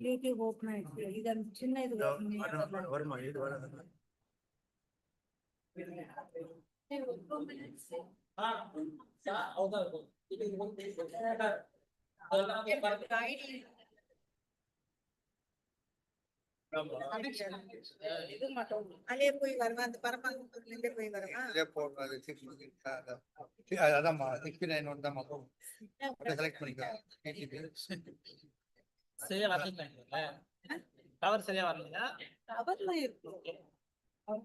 YouTube open ஆயிடுச்சு. இது அந்த சின்ன இது வரும், இது வராது இது மட்டும் போய் அந்த போய் அது six minutes. அதான். அது- சரியா வரல டவர் சரியா வரலையா டவர்ல இருக்கு.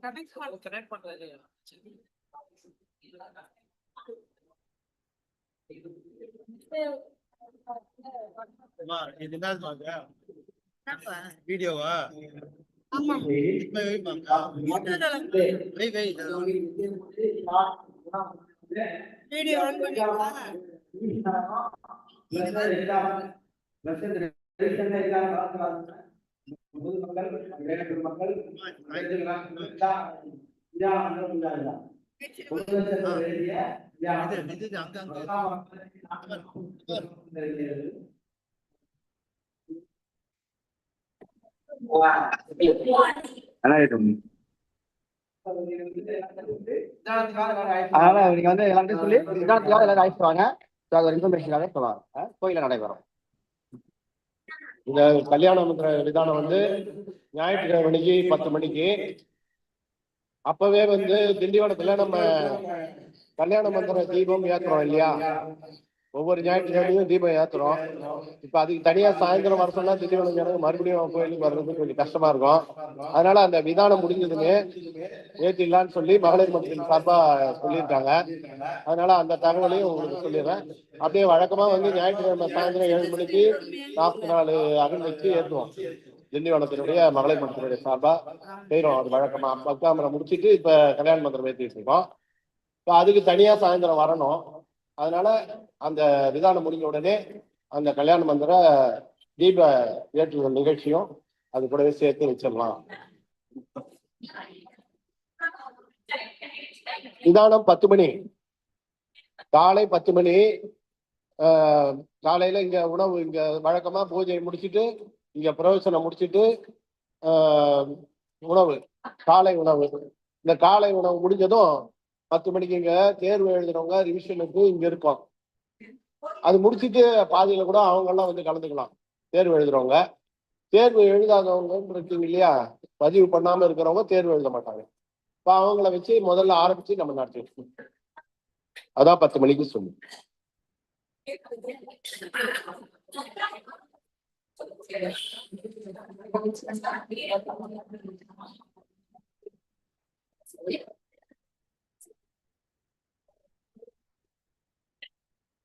கனெக்ட் பண்ண கனெக்ட் பண்றது இது? வீடியோவா? ஆமா. வீடியோ ஆன் பண்ணிருக்கா இது, அதனால நீங்க வந்து எல்லாத்தையும் சொல்லி விதானத்துக்காக எல்லாரும் அழைச்சிட்டு வாங்க. So, அது சொல்லுவாங்க கோயில நடைபெறும். இந்த கல்யாண மந்திர விதானம் வந்து ஞாயிற்றுக்கிழமை மணிக்கு பத்து மணிக்கு. அப்பவே வந்து திண்டிவனத்துல நம்ம கல்யாண மந்திர தீபம் ஏத்துறோம் இல்லையா? ஒவ்வொரு ஞாயிற்றுக்கிழமையும் தீபம் ஏத்துறோம். இப்ப அதுக்கு தனியா சாயந்தரம் வர சொன்னா திண்டிவனம் மறுபடியும் கோயிலுக்கு வர்றது கொஞ்சம் கஷ்டமா இருக்கும். அதனால அந்த விதானம் முடிஞ்சதுமே ஏற்றிடலான்னு சொல்லி மகளிர் மன்றத்தின் சார்பா சொல்லியிருக்காங்க. அதனால அந்த தகவலையும் உங்களுக்கு சொல்லிடுறேன். அப்படியே வழக்கமா வந்து ஞாயிற்றுக்கிழமை சாயந்தரம் ஏழு மணிக்கு நாற்பத்தி நாலு அகல் வச்சு ஏற்றுவோம் திண்டிவனத்தினுடைய மகளிர் மன்றத்தினுடைய சார்பா செய்யறோம் அது வழக்கமா. பக்காமரை முடிச்சிட்டு இப்ப கல்யாண மந்திரம் ஏற்றிட்டு இருக்கோம். இப்போ அதுக்கு தனியா சாயந்தரம் வரணும். அதனால அந்த விதானம் முடிஞ்ச உடனே அந்த கல்யாண மந்திர தீப ஏற்றுதல் நிகழ்ச்சியும் அது கூடவே சேர்த்து வச்சிடலாம். விதானம் பத்து மணி. காலை பத்து மணி. ஆஹ், காலையில இங்க உணவு இங்க வழக்கமா பூஜை முடிச்சிட்டு இங்க பிரவேசனம் முடிச்சிட்டு ஆஹ், உணவு காலை உணவு. இந்த காலை உணவு முடிஞ்சதும் பத்து மணிக்கு இங்க தேர்வு எழுதுறவங்க ரிவிஷனுக்கு இங்க இருக்கோம். அது முடிச்சிட்டு பாதியில கூட அவங்க எல்லாம் வந்து கலந்துக்கலாம். தேர்வு எழுதுறவங்க. தேர்வு எழுதாதவங்க இருக்கீங்க இல்லையா? பதிவு பண்ணாம இருக்கிறவங்க தேர்வு எழுத மாட்டாங்க. இப்ப அவங்கள வச்சு முதல்ல ஆரம்பிச்சு நம்ம நடத்திட்டு அதான் பத்து மணிக்கு சொல்லு.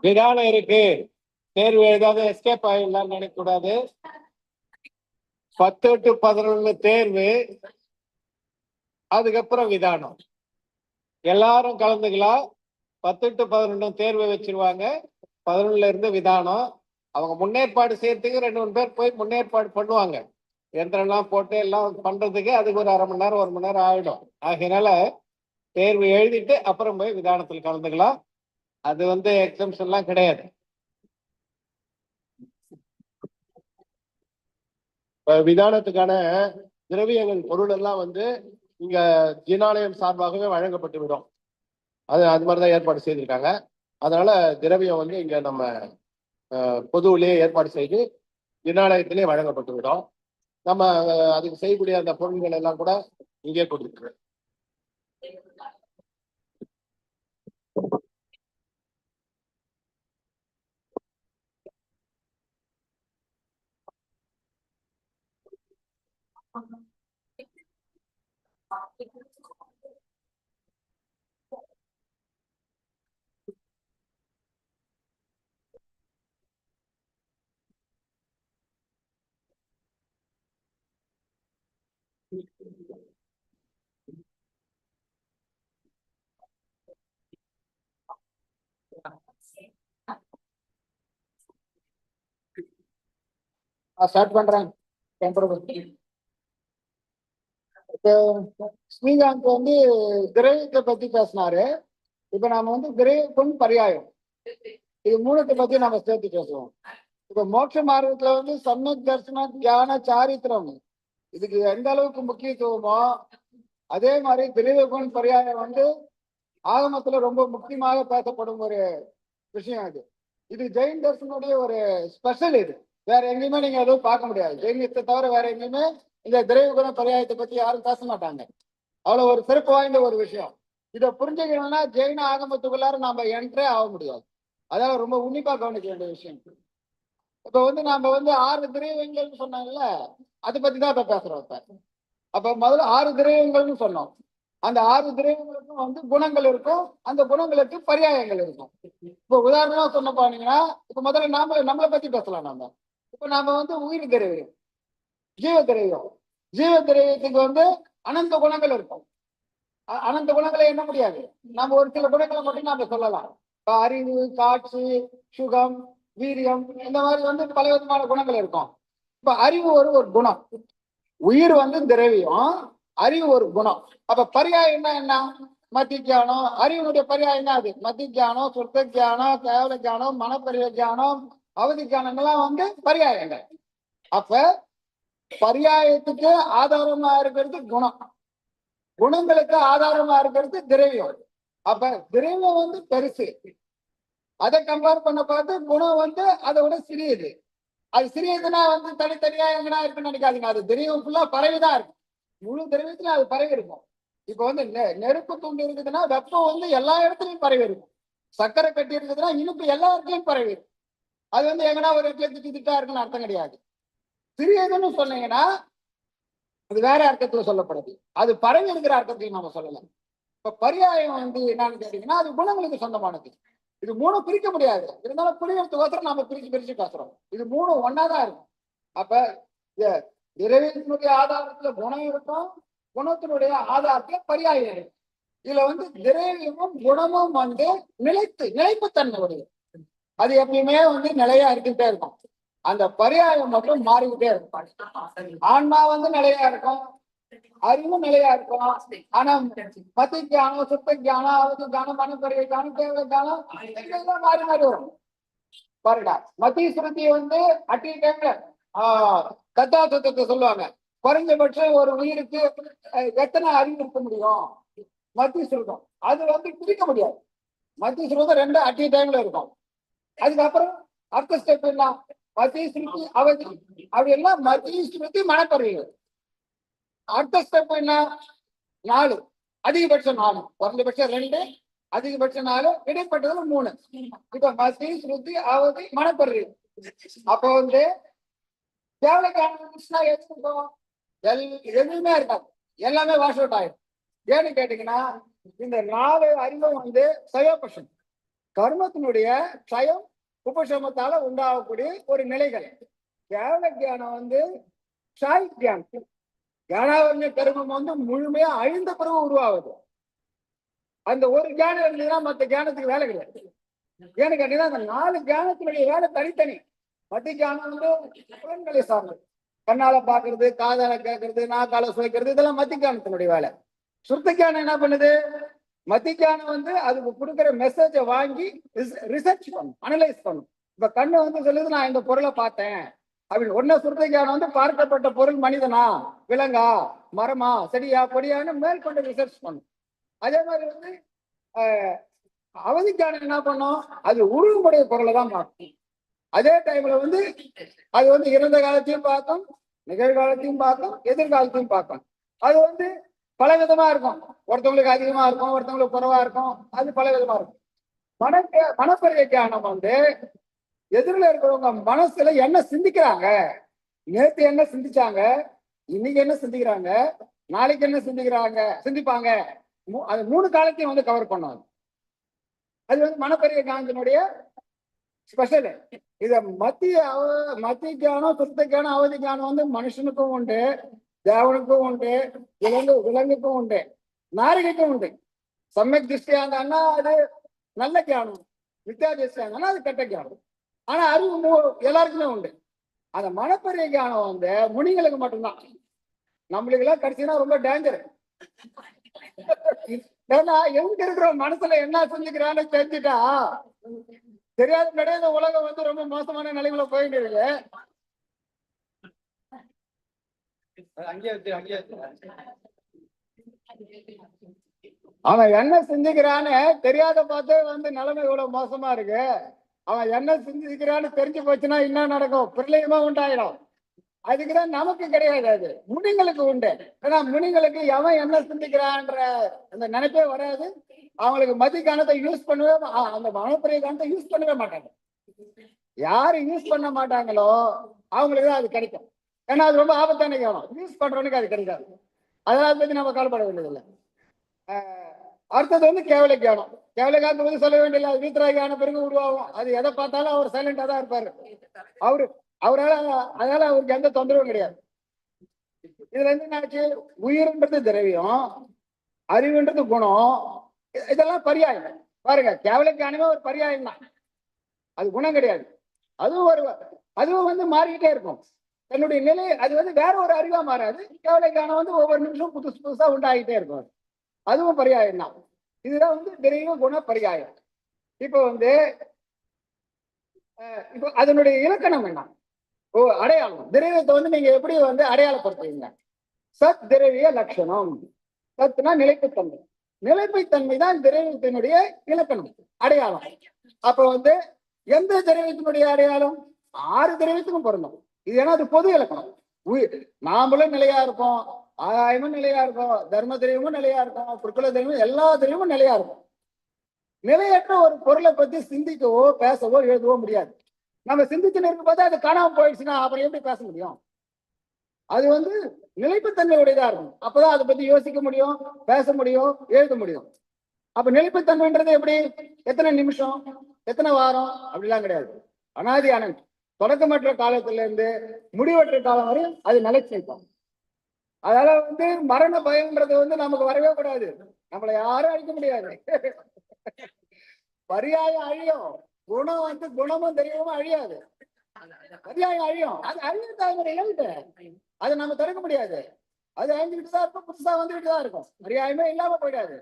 விதானம் இருக்கு. தேர்வு எழுதாத எஸ்கேப் ஆயிடலாம் நினைக்க கூடாது பத்து டு பதினொன்னு தேர்வு அதுக்கப்புறம் விதானம். எல்லாரும் கலந்துக்கலாம். பத்து டு பதினொன்னு தேர்வு வச்சிருவாங்க. பதினொன்னுல இருந்து விதானம். அவங்க முன்னேற்பாடு செய்யறதுக்கு ரெண்டு மூணு பேர் போய் முன்னேற்பாடு பண்ணுவாங்க. எந்திரம்லாம் போட்டு எல்லாம் பண்றதுக்கு அதுக்கு ஒரு அரை மணி நேரம் ஒரு மணி நேரம் ஆயிடும். ஆகையினால தேர்வு எழுதிட்டு அப்புறம் போய் விதானத்தில் கலந்துக்கலாம். அது வந்து எக்ஸாம்ஸ் எல்லாம் கிடையாது விதானத்துக்கான திரவியங்கள் பொருள் எல்லாம் வந்து இங்க ஜினாலயம் சார்பாகவே வழங்கப்பட்டு விடும். அது அது மாதிரிதான் ஏற்பாடு செய்திருக்காங்க. அதனால திரவியம் வந்து இங்க நம்ம அஹ், ஏற்பாடு செய்து தினாலயத்திலேயே வழங்கப்பட்டு விடும். நம்ம அதுக்கு செய்யக்கூடிய அந்த பொருள்கள் எல்லாம் கூட இங்கே கொடுத்துருக்கோம் ஸ்டார்ட் பண்றேன். ஸ்ரீகாந்த் வந்து கிரகத்தை பத்தி பேசினாரு. இப்ப நாம வந்து கிரகம் பரியாயம். இது மூணத்தை பத்தி நம்ம சேர்த்து பேசுவோம். இப்ப மோட்ச மார்க்கத்துல வந்து சமயக் தர்சனம் தியான சாரித்திரம். இதுக்கு எந்த அளவுக்கு முக்கியத்துவமோ அதே மாதிரி திரிவகுண் பரியாயம் வந்து ஆகமத்துல ரொம்ப முக்கியமாக பேசப்படும் ஒரு விஷயம் இது இது ஜெயின் தர்சனுடைய ஒரு ஸ்பெஷல் இது. வேற எங்கேயுமே நீங்க எதுவும் பார்க்க முடியாது. ஜெயினியத்தை தவிர வேற எங்கேயுமே இந்த திரைவுகுண பரியாயத்தை பத்தி யாரும் பேச மாட்டாங்க. அவ்வளவு ஒரு சிறப்பு வாய்ந்த ஒரு விஷயம். இதை புரிஞ்சுக்கணும்னா ஜெயின ஆகமத்துக்குள்ளார நாம என்ட்ரே ஆக முடியாது. அதாவது ரொம்ப உன்னிப்பா கவனிக்க வேண்டிய விஷயம். இப்ப வந்து நாம வந்து ஆறு திரைவங்கள்னு சொன்னாங்கல்ல அதை பத்தி தான் இப்ப பேசுறோம் இப்ப. அப்ப முதல்ல ஆறு திரைவங்கள்னு சொன்னோம். அந்த ஆறு திரைவங்களுக்கும் வந்து குணங்கள் இருக்கும். அந்த குணங்களுக்கு பரியாயங்கள் இருக்கும். இப்ப உதாரணமா சொன்ன போனீங்கன்னா இப்ப முதல்ல நாம நம்மளை பத்தி பேசலாம் நாம. இப்ப நாம வந்து உயிர் திரைவியம் ஜீவ திரவியம் ஜீவ திரவியத்துக்கு வந்து அனந்த குணங்கள் இருக்கும். அ- அனந்த குணங்களை என்ன முடியாது. நம்ம ஒரு சில குணங்களை மட்டும் நாம சொல்லலாம். அறிவு காட்சி சுகம் வீரியம் இந்த மாதிரி வந்து பல விதமான குணங்கள் இருக்கும். இப்ப அறிவு ஒரு ஒரு குணம். உயிர் வந்து திரவியம் அறிவு ஒரு குணம். அப்ப பரியாயம் என்ன? என்ன மத்தி அறிவினுடைய பரியாயம் என்ன அது? மத்திய ஜானம் சுத்த ஜானம் கேவல ஜானம் மனப்பரிய ஜானம் அவதி வந்து பரியாயங்கள் அப்ப பரியாயத்துக்கு ஆதாரமா இருக்கிறது குணம். குணங்களுக்கு ஆதாரமா இருக்கிறது திரவியம். அப்ப திரவியம் வந்து பெருசு. அதை கம்பேர் பண்ண பார்த்து குணம் வந்து அதை விட சிறியது. அது சிறியதுன்னா வந்து தனித்தனியா எங்கனா இருக்குன்னு நினைக்காதீங்க. அது திரவியம் ஃபுல்லா பரவிதான் இருக்கு. முழு திரவியத்துல அது பரவி இருக்கும். இப்ப வந்து நெ- நெருப்பு துண்டு இருக்குதுன்னா வெப்பம் வந்து எல்லா இடத்துலயும் பரவி இருக்கும். சக்கரை கட்டி இருக்குதுன்னா இனிப்பு எல்லா இடத்துலயும் பரவி இருக்கும். அது வந்து எங்கன்னா ஒரு இடத்துல திட்டு திட்டா இருக்குன்னு அர்த்தம் கிடையாது. சிறியதுன்னு சொன்னீங்கன்னா அது வேற அர்த்தத்துல சொல்லப்படுது. அது பரவி இருக்கிற அர்த்தத்தையும் நம்ம சொல்லலாம். இப்ப பரியாயம் வந்து என்னன்னு கேட்டீங்கன்னா அது குணங்களுக்கு சொந்தமானது. இது மூணு பிரிக்க முடியாது. இருந்தாலும் புரியறதுக்கோசரம் நாம பிரிச்சு பிரிச்சு பேசுறோம். இது மூணு ஒன்னாதான் இருக்கும். அப்ப திரவியத்தினுடைய ஆதாரத்துல குணம் இருக்கும் குணத்தினுடைய ஆதாரத்துல பரியாயம் இருக்கும். இதுல வந்து திரவியமும் குணமும் வந்து நிலைத்து நிலைப்புத்தன்மை உடையது அது எப்பயுமே வந்து நிலையா இருக்கிட்டே இருக்கும். அந்த பரியாயம் மட்டும் மாறிக்கிட்டே இருக்கும். ஆன்மா வந்து நிலையா இருக்கும். அறிவு நிலையா இருக்கும். ஆனா மத்தி தியானம் சுத்த தியானம் அவதி தியானம் மனப்பரிய தியானம் தேவை தியானம் இதெல்லாம் மாறி மாறி வரும். பாருடா மத்திய சுருத்தி வந்து அட்டி டைம்ல ஆஹ் கத்தா சுத்தத்தை சொல்லுவாங்க. குறைஞ்சபட்சம் ஒரு உயிருக்கு எத்தனை அறிவு இருக்க முடியும்? மத்திய சுருக்கம் அது வந்து பிரிக்க முடியாது. மத்திய சுருக்கம் ரெண்டு அட்டி டைம்ல இருக்கும். அதுக்கப்புறம் அடுத்த ஸ்டெப் என்ன? மத்திய ஸ்மிருதி அவதி. அப்படி எல்லாம் மத்திய ஸ்மிருதி மனப்பறிவு அடுத்த ஸ்டெப் என்ன? நாலு. அதிகபட்சம் நாலு. குறைந்தபட்சம் ரெண்டு அதிகபட்சம் நாலு இடைப்பட்டது மூணு. இப்ப மத்திய ஸ்மிருதி அவதி மனப்பறிவு அப்ப வந்து தேவலைக்கான இருந்துச்சுன்னா எது எல் எதுவுமே இருக்காது. எல்லாமே வாஷ் அவுட் ஆயிடும். ஏன்னு கேட்டீங்கன்னா இந்த நாலு அறிவும் வந்து சயோபஷம் கர்மத்தினுடைய ட்ரயம் உபசமத்தால உண்டாகக்கூடிய ஒரு நிலைகள். தியான தியானம் வந்து சாய் தியானம். தியானாவரண கர்மம் வந்து முழுமையா அழிந்த பிறகு உருவாகுது. அந்த ஒரு தியானம் இருந்ததுன்னா மத்த தியானத்துக்கு வேலை கிடையாது. ஏன்னு கேட்டீங்கன்னா அந்த நாலு தியானத்தினுடைய வேலை தனித்தனி. மத்திய தியானம் வந்து புலன்களை சார்ந்தது. கண்ணால பாக்குறது காதால கேட்கறது நாக்கால சுவைக்கிறது இதெல்லாம் மத்திய தியானத்தினுடைய வேலை. சுத்த தியானம் என்ன பண்ணுது? மத்திய வந்து அதுக்கு கொடுக்குற மெசேஜை வாங்கி ரிசர்ச் பண்ணும் அனலைஸ் பண்ணும். இப்ப கண்ணு வந்து சொல்லுது நான் இந்த பொருளை பார்த்தேன். அப்படின்னு. ஒன்ன சுருத்த வந்து பார்க்கப்பட்ட பொருள் மனிதனா? விலங்கா? மரமா? செடியா? கொடியான்னு மேற்கொண்டு ரிசர்ச் பண்ணும். அதே மாதிரி வந்து அவதிக்கான என்ன பண்ணும்? அது உருவமுடைய பொருளை தான் பார்க்கும். அதே டைம்ல வந்து அது வந்து இறந்த காலத்தையும் பார்க்கும் நிகழ்காலத்தையும் பார்க்கும் எதிர்காலத்தையும் பார்க்கும். அது வந்து பல விதமா இருக்கும். ஒருத்தவங்களுக்கு அதிகமா இருக்கும் ஒருத்தவங்களுக்கு குறைவா இருக்கும். அது பல விதமா இருக்கும். மன மனப்பரிய தியானம் வந்து எதிரில் இருக்கிறவங்க மனசுல என்ன சிந்திக்கிறாங்க? நேத்து என்ன சிந்திச்சாங்க? இன்னைக்கு என்ன சிந்திக்கிறாங்க? நாளைக்கு என்ன சிந்திக்கிறாங்க? சிந்திப்பாங்க. அது மூணு காலத்தையும் வந்து கவர் பண்ணுவாங்க அது. வந்து மனப்பரிய ஞானத்தினுடைய ஸ்பெஷல் இத மத்திய அவ- மத்திய ஞானம் சுத்த ஞானம் அவதி ஞானம் வந்து மனுஷனுக்கும் உண்டு. தேவனுக்கும் உண்டு விலங்கு விலங்குக்கும் உண்டு நாரிகைக்கும் உண்டு. சமயக் திருஷ்டியா இருந்தான்னா அது நல்ல ஞானம் வித்யா திருஷ்டியா அது கெட்ட ஞானம். ஆனா அறிவு எல்லாருக்குமே உண்டு. அந்த மனப்பரிய ஞானம் வந்து முனிங்களுக்கு மட்டும்தான். நம்மளுக்கு எல்லாம் கிடைச்சுன்னா ரொம்ப டேஞ்சர் ஏன்னா எங்க இருக்கிற மனசுல என்ன செஞ்சுக்கிறான்னு தெரிஞ்சுட்டா தெரியாத முன்னாடியே இந்த உலகம் வந்து ரொம்ப மோசமான நிலைமையில போயிட்டு இருக்கு அங்கேயே வச்சு அங்கேயே வச்சு அவன் என்ன செஞ்சுக்கிறான்னு தெரியாத பார்த்து வந்து நிலைமை இவ்வளவு மோசமா இருக்கு. அவன் என்ன செஞ்சுக்கிறான்னு தெரிஞ்சு போச்சுன்னா என்ன நடக்கும்? பிரளயமா உண்டாயிடும். அதுக்குதான் நமக்கு கிடையாது அது. முனிங்களுக்கு உண்டு. ஏன்னா முனிங்களுக்கு எவன் என்ன சிந்திக்கிறான்ற அந்த நினைப்பே வராது. அவங்களுக்கு மதி கணத்தை யூஸ் பண்ணவே அந்த மனப்பிரிய கணத்தை யூஸ் பண்ணவே மாட்டாங்க. யாரு யூஸ் பண்ண மாட்டாங்களோ அவங்களுக்கு தான் அது கிடைக்கும். ஏன்னா அது ரொம்ப ஆபத்தான காலம் யூஸ் பண்றவனுக்கு அது கிடைக்காது. அதனால அதை பத்தி நம்ம கவலைப்பட வேண்டியதில்லை. ஆஹ் அடுத்தது வந்து கேவல ஞானம் கேவல ஞானத்தை போது சொல்ல வேண்டியதில்லை. அது வீத்தராகியான பிறகு உருவாகும். அது எதை பார்த்தாலும் அவர் சைலண்டா தான் இருப்பாரு. அவரு அவரால அதனால அவருக்கு எந்த தொந்தரவும் கிடையாது. இதுல இருந்து என்னாச்சு? உயிர்ன்றது திரவியம் அறிவுன்றது குணம். இதெல்லாம் பரியாயம். பாருங்க கேவல ஞானமே ஒரு பரியாயம் தான் அது குணம் கிடையாது. அதுவும் ஒரு அதுவும் வந்து மாறிக்கிட்டே இருக்கும். தன்னுடைய நிலை அது வந்து வேற ஒரு அறிவா மாறாது. கவலைக்கான வந்து ஒவ்வொரு நிமிஷம் புதுசு புதுசா உண்டாகிட்டே இருக்கும். அதுவும் பரியாயம் தான். இதுதான் வந்து திரைவ குண பரியாயம். இப்போ வந்து இப்போ அதனுடைய இலக்கணம் என்ன? ஓ அடையாளம். திரவியத்தை வந்து நீங்க எப்படி வந்து அடையாளப்படுத்துவீங்க? சத் திரவிய லட்சணம். சத்னா நிலைப்புத்தன்மை. நிலைப்புத்தன்மை தான் திரவியத்தினுடைய இலக்கணம் அடையாளம். அப்ப வந்து எந்த திரவியத்தினுடைய அடையாளம்? ஆறு திரவியத்துக்கும் பொருந்தும். இது ஏன்னா அது பொது இலக்கணம். உயிர் நாமளும் நிலையா இருப்போம் ஆகாயமும் நிலையா இருக்கும் தர்ம திரையமும் நிலையா இருக்கும் புற்குல திரையமும் எல்லா திரையமும் நிலையா இருக்கும் நிலையற்ற ஒரு பொருளை பத்தி சிந்திக்கவோ பேசவோ எழுதவோ முடியாது. நம்ம சிந்திச்சு இருக்கும் போது அது காணாம போயிடுச்சுன்னா அப்புறம் எப்படி பேச முடியும்? அது வந்து நிலைப்புத்தன்மையுடையதா இருக்கும் அப்பதான் அதை பத்தி யோசிக்க முடியும் பேச முடியும் எழுத முடியும். அப்ப நிலைப்புத்தன்மைன்றது எப்படி? எத்தனை நிமிஷம் எத்தனை வாரம்? அப்படிலாம் கிடையாது. அனாதி அனந்த். தொடக்கமற்ற காலத்துல இருந்து முடிவற்ற காலம் வரையும் அது நிலைச்சு அதனால வந்து மரண பயம்ன்றது வந்து நமக்கு வரவே கூடாது. நம்மளை யாரும் அழிக்க முடியாது. பரியாயம் அழியும். குணம் வந்து குணமும் தெரியவும் அழியாது. பரியாயம் அழியும். அது அழிய தலைமுறை இயல்பு அது நம்ம தடுக்க முடியாது. அது அழிஞ்சுக்கிட்டு தான் இருக்கும். புதுசா வந்துகிட்டு தான் இருக்கும். பரியாயமே இல்லாம போயிடாது.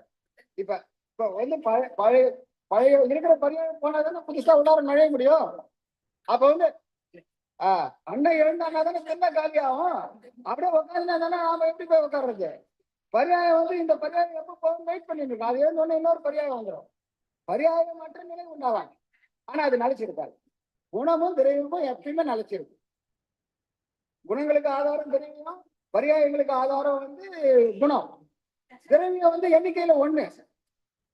இப்ப இப்ப வந்து பழைய பழைய பழைய இருக்கிற பரியாயம் போனாதானே புதுசா உள்ளார நுழைய முடியும். அப்ப வந்து அண்ணன் எழுந்தானா தானே சின்ன காலி ஆகும்? அப்படியே உட்காந்துனா தானே நாம எப்படி போய் உட்காடுறது பரியாயம் வந்து இந்த பரியாயம் எப்ப போகும் வெயிட் பண்ணிட்டு இருக்கோம். அது எழுந்தோடனே இன்னொரு பரியாயம் வந்துடும் பரியாயம் மற்ற நிலை உண்டாவாங்க ஆனா அது நிலைச்சிருக்காது. குணமும் விரைவும் எப்பயுமே நிலைச்சிருக்கும். குணங்களுக்கு ஆதாரம் திரவியம் பரியாயங்களுக்கு ஆதாரம் வந்து குணம். திரவியம் வந்து எண்ணிக்கையில ஒண்ணு.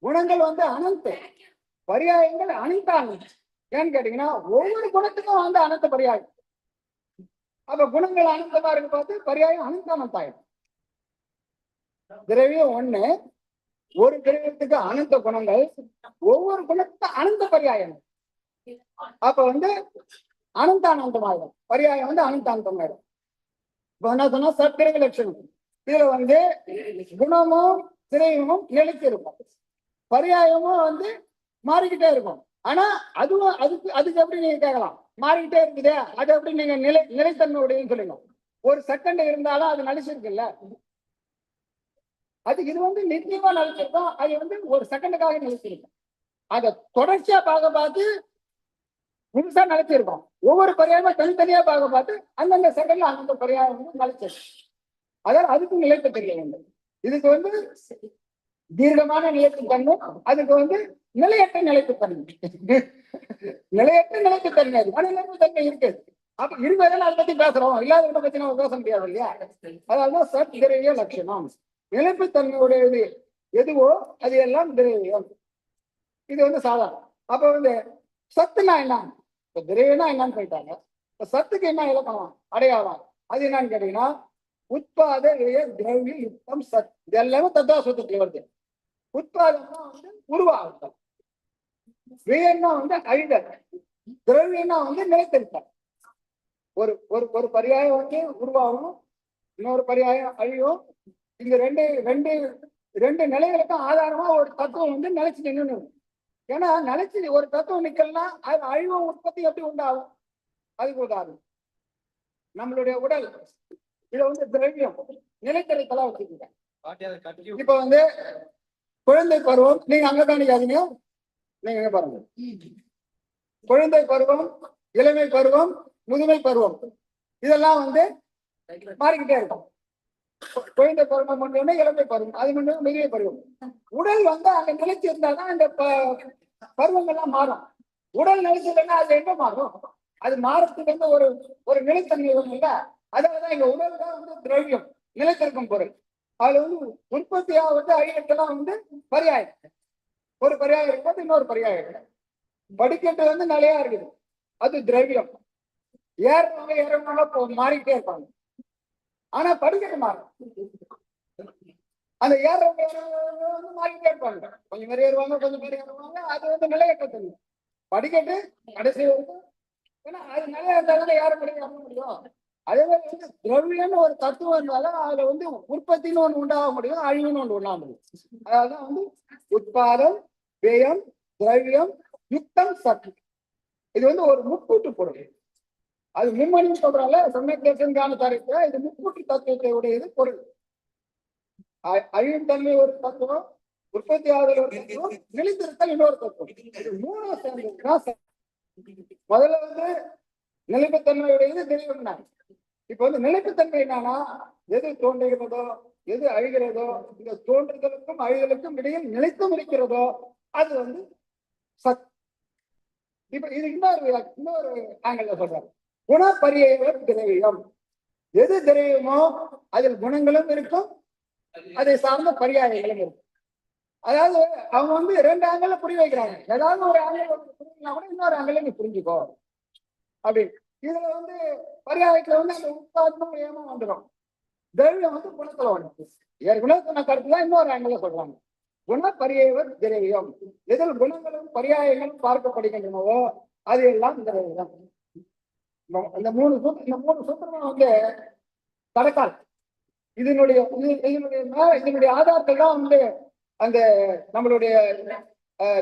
குணங்கள் வந்து அனந்த. பரியாயங்கள் அனந்த ஏன்னு கேட்டீங்கன்னா ஒவ்வொரு குணத்துக்கும் வந்து அனந்த பரியாயம். அப்ப குணங்கள் அனந்தமா இருக்கு பார்த்து பரியாயம் அனந்த அனந்தாயம் திரவியம் ஒண்ணு ஒரு திரவியத்துக்கு அனந்த குணங்கள் ஒவ்வொரு குணத்துக்கும் அனந்த பரியாயம். அப்ப வந்து அனந்தானந்தமாயிடும் பரியாயம் வந்து அனந்த ஆயிடும் இப்ப என்ன சொன்னா சத்திரக லட்சணம். இதுல வந்து குணமும் திரையமும் நிலைத்து இருக்கும். பரியாயமும் வந்து மாறிக்கிட்டே இருக்கும். ஆனா அதுவும் அதுக்கு அதுக்கு எப்படி நீங்க கேட்கலாம்? மாறிக்கிட்டே இருக்குதே. அது எப்படி நீங்க நிலை நிலைத்தன்மையுடையன்னு சொல்லுங்க. ஒரு செகண்ட் இருந்தாலும் அது நடிச்சிருக்குல்ல அது இது வந்து நிச்சயமா நடிச்சிருக்கோம் அது வந்து ஒரு செகண்டுக்காக நிலைச்சிருக்கும். அதை தொடர்ச்சியா பார்க்க பார்த்து முழுசா நினைச்சிருக்கோம் ஒவ்வொரு குறையாம தனித்தனியா பார்க்க பார்த்து அந்தந்த செகண்ட்ல அந்தந்த குறையாக வந்து நிலைச்சிருக்கும். அதாவது அதுக்கும் நிலைப்பு தெரிய வேண்டும் இதுக்கு வந்து தீர்க்கமான நிலைப்புத்தன்மை அதுக்கு வந்து நிலையற்ற நிலைப்புத்தன்மை நிலையற்ற நிலைப்புத்தன்மை அது மனநிலைப்பு தன்மை இருக்குது அப்ப இருந்ததால அதை பத்தி பேசுறோம். இல்லாதவங்க பத்தி நம்ம பேச முடியாது இல்லையா? அதாவது சத் திரவிய லட்சணம் நிலைப்புத்தன்மையுடையது எதுவோ அது எல்லாம் திரவியம். இது வந்து சாதாரணம். அப்ப வந்து சத்துனா என்ன? இப்ப திரவியம்னா என்னன்னு போயிட்டாங்க இப்ப சத்துக்கு என்ன இலக்கணம் அடையாளம். அது என்னன்னு கேட்டீங்கன்னா உட்பாத திரவிய யுக்தம் சத். இது எல்லாமே தத்துவத்துல வருது. உட்பாதம்னா வந்து உருவாகுதல் வியன்னா வந்து அழிதல் திரவியம்னா வந்து நிலைத்திருத்தல். ஒரு ஒரு ஒரு பரியாயம் வந்து உருவாகும் இன்னொரு பரியாயம் அழியும். இங்க ரெண்டு ரெண்டு ரெண்டு நிலைகளுக்கும் ஆதாரமா ஒரு தத்துவம் வந்து நிலைச்சு நின்று. ஏன்னா நிலைச்சு ஒரு தத்துவம் நிக்கலன்னா அது அழிவும் உற்பத்தி எப்படி உண்டாகும்? அதுக்கு உதாரணம். நம்மளுடைய உடல் இதை வந்து திரவியம் நிலைத்திருத்தலா வச்சுக்கோங்க. இப்ப வந்து குழந்தை பருவம் நீங்க அங்க காணிக்காதீங்க நீங்க எங்க பாருங்க. குழந்தை பருவம் இளமை பருவம் முதுமை பருவம். இதெல்லாம் வந்து மாறிக்கிட்டே இருக்கும். குழந்தை பருவம் முடிஞ்சோடனே இளமை பருவம். அது ஒன்று முதுமை பருவம். உடல் வந்து அங்க நிலைச்சு இருந்தாதான் அந்த ப- பருவங்கள்லாம் மாறும். உடல் நிலைச்சதுன்னா அது என்ன மாறும்? அது மாறத்துக்கு வந்து ஒரு ஒரு நிலைத்தன்மை இல்லை இல்ல அதான் இங்க உடல் தான் வந்து திரவியம் நிலைத்திருக்கும் பொருள். அதுல வந்து உற்பத்தி ஆகிறது அடிக்கட்டெல்லாம் வந்து பரியாயம் ஒரு பரியாயம் இருக்கும்போது இன்னொரு பரியாயம் இருக்கு படிக்கட்டு வந்து நிலையா இருக்குது. அது திரவியம். ஏறவங்க ஏறவங்க மாறிக்கிட்டே இருப்பாங்க. ஆனா படிக்கட்டு மாறும். அந்த ஏறவங்க ஏறவங்க வந்து மாறிக்கிட்டே இருப்பாங்க. கொஞ்சம் பேர் ஏறுவாங்க கொஞ்சம் பேர் ஏறுவாங்க. அது வந்து நிலையற்ற தன்மை படிக்கட்டு கடைசி வரைக்கும். ஏன்னா அது நிலையா இருந்தாலும் யாரும் படிக்க இறங்க முடியும். அதே மாதிரி வந்து திரவியம்னு ஒரு தத்துவம் இருந்தாலும் அதுல வந்து உற்பத்தின்னு ஒண்ணு உண்டாக முடியும் அழிவுன்னு ஒண்ணு உண்டாக முடியும். அதாவது வந்து உட்பாதம் व्यயம் திரவியம் யுத்தம் சக்தி. இது வந்து ஒரு முக்கூட்டு பொருள். அது மும்மணின்னு சொல்றால சமயத்திற்கான தரிப்பு இது முக்கூட்டு தத்துவத்தை உடையது பொருள். அ- அழியும் தன்மை ஒரு தத்துவம் உற்பத்தி ஆதல் ஒரு தத்துவம் நிலைத்திருத்தல் இன்னொரு தத்துவம். இது மூணு சேர்ந்ததுன்னா முதல்ல வந்து நிலைப்புத்தன்மையுடையது தெளிவுனா இப்ப வந்து நிலைப்புத்தன்மை என்னன்னா எது தோன்றுகிறதோ எது அழிகிறதோ இந்த தோன்றுதலுக்கும் அழிதலுக்கும் இடையில் நிலைத்தும் இருக்கிறதோ அது வந்து சத் இப்ப இது இன்னொரு இன்னொரு ஆங்கிள் சொல்றாரு குணப்பரியவர் திரவியம். எது திரவியமோ அதில் குணங்களும் இருக்கும் அதை சார்ந்த பரியாயங்களும் இருக்கும். அதாவது அவங்க வந்து ரெண்டு ஆங்கிள் புரிய வைக்கிறாங்க. ஏதாவது ஒரு ஆங்கிள் புரியலனா கூட இன்னொரு ஆங்கிள் நீ புரிஞ்சுக்கோ. அப்படின்னு இதுல வந்து பரியாயத்துல வந்து அந்த உட்பாதமும் ஏமா வந்துடும் தெய்வம் வந்து குணத்துல வந்து ஏற்கனவே சொன்ன கருத்து தான் இன்னொரு ஆங்கில சொல்றாங்க. குணப்பரியவர் திரையம் எதில் குணங்களும் பரியாயங்களும் பார்க்கப்படுகின்றனவோ அது எல்லாம் திரையம் இந்த- மூணு சூத்திரம் இந்த மூணு சூத்திரமும் வந்து கடக்கால் இதனுடைய இது- இதனுடைய இதனுடைய ஆதாரத்தை தான் வந்து அந்த நம்மளுடைய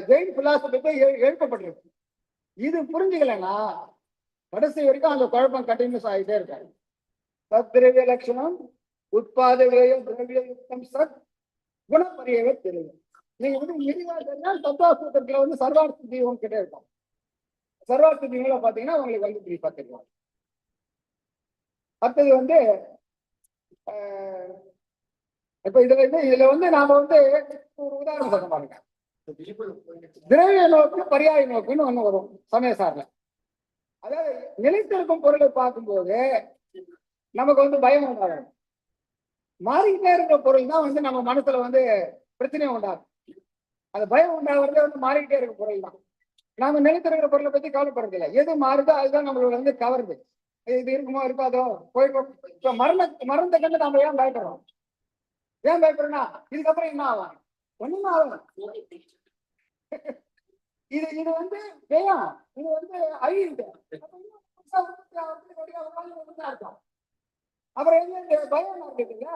ஜெயின் பிலாசபிக்கு எழுப்பப்பட்டிருக்கு. இது புரிஞ்சுக்கலைன்னா கடைசி வரைக்கும் அந்த குழப்பம் கண்டினியூஸ் ஆகிட்டே இருக்காரு சத்திரவிய லட்சணம் உட்பாத விரயம் திரவிய யுக்தம் சத் குணப்பரியவே தெரியும். நீங்க வந்து விரிவா தெரிஞ்சால் தத்துவாசூத்திரத்துல வந்து சர்வார்த்த தீபம் கிட்டே இருக்கும். சர்வார்த்த தீபங்கள பாத்தீங்கன்னா உங்களுக்கு வந்து பிரீஃபா தெரியும். அடுத்தது வந்து ஆஹ், இப்ப இதுல இருந்து இதுல வந்து நாம வந்து ஒரு உதாரணம் சொல்ல பாருங்க திரவிய நோக்கு பரியாய நோக்குன்னு ஒண்ணு வரும் சமய சார்ல அதாவது நிலைத்திருக்கும் பொருளை பார்க்கும்போது நமக்கு வந்து பயம் உண்டாகும். மாறிக்கிட்டே இருக்கிற பொருள் தான் வந்து நம்ம மனசுல வந்து பிரச்சனையும் உண்டாகும் அந்த பயம் உண்டாகிறதே வந்து மாறிக்கிட்டே இருக்கிற பொருள் தான். நாம நிலைத்திருக்கிற பொருளை பத்தி கவலைப்படுறது இல்லை எது மாறுதோ அதுதான் நம்மளோட வந்து கவருது இது இருக்குமோ இருக்காதோ போயிடும் இப்ப மரண மரணத்தை கண்டு நாம ஏன் பயப்படுறோம்? ஏன் பயப்படுறோம்னா இதுக்கப்புறம் என்ன ஆகும்? ஒண்ணுமே ஆகும் இது இது வந்து ஜெயா இது வந்து ஐந்து புதுசா நிறைய அப்புறம் என்ன பயம் இருக்குதுங்க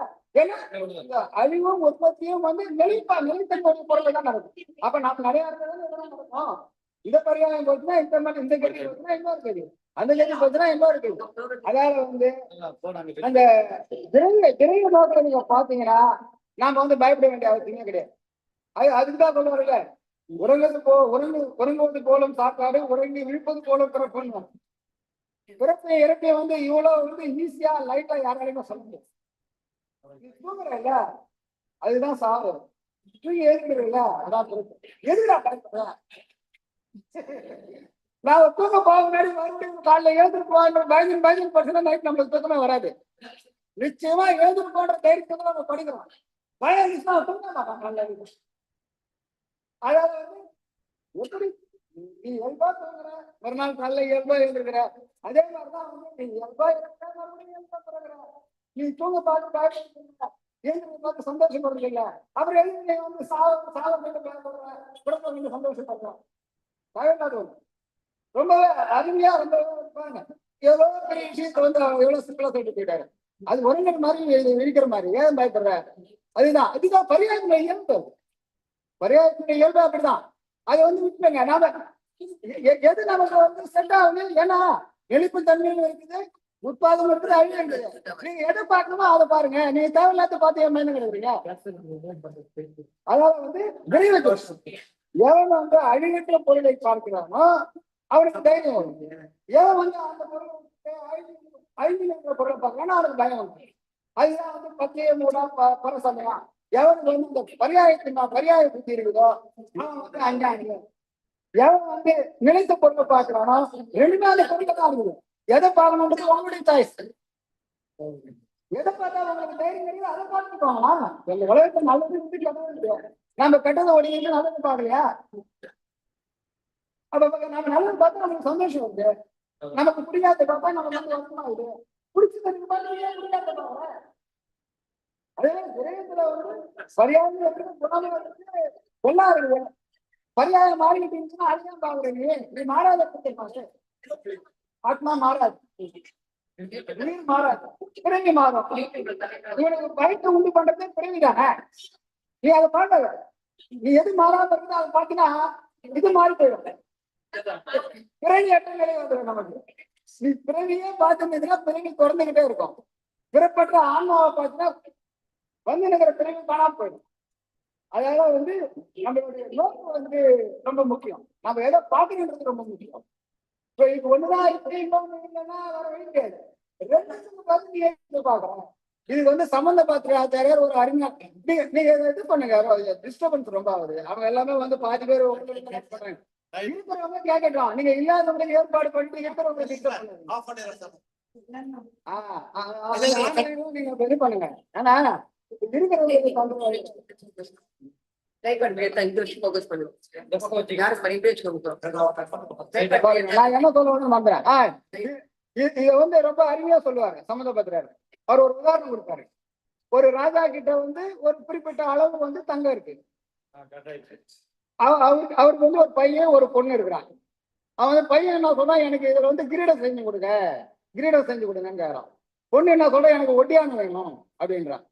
ஏன்னா அழிவும் உற்பத்தியும் வந்து நெளிப்பா நிலைத்தன்மை பொருளை தான் நடக்கும். அப்ப நம்ம நிறைய இடத்துல இதெல்லாம் நடக்கும்? இந்த பரிகாரம் போச்சுன்னா இந்த மாதிரி இந்த கட்டி போச்சுன்னா இன்னொரு கட்டி. அந்த கட்டி போச்சுன்னா இன்னொரு கட்டி. அதாவது வந்து அந்த திரைய திரைய நோக்கில நீங்க பாத்தீங்கன்னா நாம வந்து பயப்பட வேண்டிய அவசியமே கிடையாது. அது அதுக்கு தான் சொல்ல உறங்கது போ உறங்கு உறங்குவது போலும் சாப்பாடு உறங்கி விழிப்பது போலும் பிறப்புன்னு. பிறப்பை இறப்பை வந்து இவ்வளவு வந்து ஈஸியா லைட்டா யாராலையுமே சொல்ல முடியாது. நீ அதுதான் சாவு தூங்கி எழுந்துருல அதான் பொறுப்பு. எதுடா பயப்படுற? நான் தூங்க போக முன்னாடி மறுபடியும் காலைல எழுந்திருப்போம் பயந்து பயந்து பர்சன்ட் நைட் நம்மளுக்கு தூக்கமே வராது. நிச்சயமா எழுந்திருப்போன்ற தைரியத்தை நம்ம படிக்கிறோம். பயம் இருந்துச்சுன்னா தூங்க மாட்டான். காலைல அதாவது வந்து எப்படி? நீ இயல்பா தூங்குற மறுநாள் காலைல இயல்பா எழுந்திருக்கிற. அதே மாதிரிதான் வந்து நீ இயல்பா இருக்கிற மறுபடியும் இயல்பா பிறகுற நீ தூங்க பார்த்து பயப்படுறீங்க எழுந்து பார்த்து சந்தோஷப்படுறீங்க அப்புறம் எழுந்து நீ வந்து சாவ சாவ கண்டு பயப்படுற குடும்பம் வந்து சந்தோஷப்படுறோம் பயப்படாது. ரொம்பவே அருமையா ரொம்ப இருப்பாங்க. எவ்வளவு பெரிய விஷயத்தை வந்து அவங்க எவ்வளவு சிம்பிளா சொல்லிட்டு போயிட்டாரு அது ஒருங்கிற மாதிரி எழுதி- இருக்கிற மாதிரி. ஏன் பயப்படுற? அதுதான் அதுதான் பரிகாரம் இயல்பு. பரியாயத்தினுடைய இயல்பு அப்படிதான். அதை வந்து விட்டுருங்க. நாம எ- எது நமக்கு வந்து செட் ஆகுது? ஏன்னா எழுப்பு தன்மையும் இருக்குது உட்பாதம் இருக்குது அழிவு இருக்குது. நீங்க எதை பார்க்கணுமோ அதை பாருங்க. நீங்க தேவையில்லாத பார்த்து ஏன் மேல கிடைக்கிறீங்க அதாவது வந்து விரைவு தோஷம் எவன் வந்து அழிவற்ற பொருளை பார்க்கிறானோ அவனுக்கு தைரியம் வரும். எவன் வந்து அந்த பொருளை விட்டு அழிவு அழிவு பொருளை பார்க்கறானோ அவனுக்கு பயம் வரும். அதுதான் வந்து பத்திய மூடா ப- பரசமயம் எவனுக்கு வந்து இந்த பரியாயத்தின் பரியாய புத்தி இருக்குதோ அவன் வந்து அஞ்சாங்க. எவன் வந்து நினைத்த பொருளை பார்க்கறானோ ரெண்டுமே அந்த பொருளை தான் இருக்குது. எதை பார்க்கணும்ன்றது உங்களுடைய சாய்ஸ் எதை பார்த்தா உங்களுக்கு தைரியம் கிடையாது அதை பார்த்துக்கோங்களா எங்க உலகத்தை நல்லது இருக்கு கெட்டது நம்ம கெட்டதை ஒடிக்கிட்டு நல்லது பார்க்கலையா? அப்ப நம்ம நல்லது பார்த்தா நமக்கு சந்தோஷம் வருது. நமக்கு பிடிக்காத பார்த்தா நமக்கு வந்து வருத்தமா இது பிடிச்சதுக்கு பார்த்தா ஏன் பிடிக்காத பாக்குற அதே விரயத்துல வந்து சரியான இருக்குது குணம் இருக்குது எல்லாம் இருக்குது மாறிக்கிட்டு இருந்துச்சுன்னா அதுதான் பாக்குறீங்க நீ மாறாத பாரு. ஆத்மா மாறாது. உயிர் மாறாது. பிறவி மாறும். இவனுக்கு பயத்தை உண்டு பண்றதே பிறவி தானே? நீ அதை பாண்டவ நீ எது மாறாம இருக்குதோ அதை பாத்தீங்கன்னா இது மாறி போயிடும். பிறவி எட்ட நிலை வந்துடும் நமக்கு. நீ பிறவியே பார்த்துருந்தீங்கன்னா பிறவி குறைந்துகிட்டே இருக்கும். பிறப்பற்ற ஆன்மாவை பார்த்தீங்கன்னா வந்து நிற்கிற பிறவி காணாம போயிடும் அதனால வந்து நம்மளுடைய நோக்கம் வந்து ரொம்ப முக்கியம் நம்ம எதை பார்க்கணுன்றது ரொம்ப முக்கியம் இப்ப இது ஒண்ணுதான் இருக்கு இன்னொன்னு இல்லைன்னா வேற வழி கிடையாது ரெண்டுத்துக்கும் பார்த்து நீ எடுத்து பார்க்கறேன் இதுக்கு வந்து சம்பந்த பாத்திர ஆச்சாரியர் ஒரு அறிஞர் நீங்க நீங்க இதை பண்ணுங்க டிஸ்டர்பன்ஸ் ரொம்ப ஆகுது அவங்க எல்லாமே வந்து பாதி பேர் உங்களுக்கு இருக்கிறவங்க கேட்கட்டும் நீங்க இல்லாதவங்களுக்கு ஏற்பாடு பண்ணி இருக்கிறவங்க டிஸ்டர்ப் பண்ணுங்க ஆஃப் பண்ணிடுறேன் சார் ஆ, ஆ, ஆ, அந்த ஆன்லைனும் நீங்க பண்ணுங்க ஆனா இருக்கிறவங்களுக்கு பண்ற ட்ரை பண்ணுங்க ஃபோக்கஸ் பண்ணுங்க யாரும் பண்ணிட்டு வச்சுக்கோங்க நான் என்ன சொல்லணும்னு நம்புறேன் ஆ, இது- இது- இத வந்து ரொம்ப அருமையா சொல்லுவாங்க சம்மந்தப்பத்திராரு அவர் ஒரு உதாரணம் கொடுப்பாரு ஒரு ராஜா கிட்ட வந்து ஒரு குறிப்பிட்ட அளவு வந்து தங்கம் இருக்கு அவ- அவருக்கு அவருக்கு வந்து ஒரு பையன் ஒரு பொண்ணு இருக்கிறான் அவன் பையன் என்ன சொன்னா எனக்கு இதுல வந்து கிரீடம் செஞ்சு கொடுங்க கிரீடம் செஞ்சு கொடுங்கன்னு பொண்ணு என்ன சொல்றா எனக்கு ஒட்டியானம் வேணும் அப்படின்றான்